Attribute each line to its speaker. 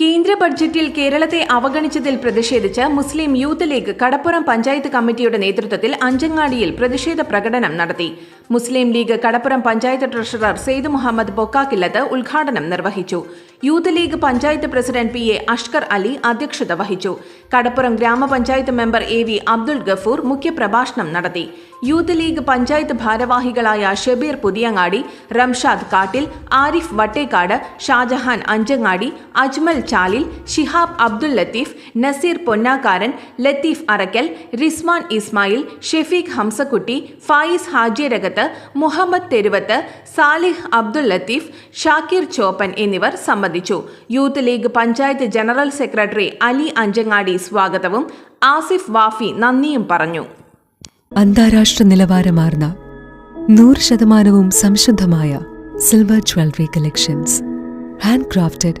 Speaker 1: കേന്ദ്ര ബഡ്ജറ്റിൽ കേരളത്തെ അവഗണിച്ചതിൽ പ്രതിഷേധിച്ച് Muslim Youth League Kadappuram panchayat കമ്മിറ്റിയുടെ നേതൃത്വത്തിൽ അഞ്ചങ്ങാടിയിൽ പ്രതിഷേധ പ്രകടനം നടത്തി. Muslim League Kadappuram panchayat treasurer Syed Muhammad Bokkakillath ഉദ്ഘാടനം നിർവഹിച്ചു. Youth League panchayat president P A Ashkar Ali അധ്യക്ഷത വഹിച്ചു. കടപ്പുറം ഗ്രാമപഞ്ചായത്ത് member A V Abdul Gafoor മുഖ്യപ്രഭാഷണം നടത്തി. യൂത്ത് ലീഗ് പഞ്ചായത്ത് ഭാരവാഹികളായ ഷബീർ പുതിയങ്ങാടി റംഷാദ് കാട്ടിൽ ആരിഫ് വട്ടേക്കാട് ഷാജഹാൻ അഞ്ചങ്ങാടി അജ്മൽ ചാലിൽ ഷിഹാബ് അബ്ദുൽ ലത്തീഫ് നസീർ പൊന്നാക്കാരൻ ലത്തീഫ് അറക്കൽ റിസ്മാൻ ഇസ്മായിൽ ഷെഫീഖ് ഹംസക്കുട്ടി ഫായിസ് ഹാജിയരകത്ത് മുഹമ്മദ് തെരുവത്ത് സാലിഹ് അബ്ദുൽ ലത്തീഫ് ഷാക്കിർ ചോപ്പൻ എന്നിവർ സംബന്ധിച്ചു. Youth League panchayat general secretary Ali Anchangadi സ്വാഗതവും ആസിഫ് വാഫി നന്ദിയും പറഞ്ഞു.
Speaker 2: അന്താരാഷ്ട്ര നിലവാരമാർന്ന നൂറ് ശതമാനവും സംശുദ്ധമായ silver jewellery collections. Hand crafted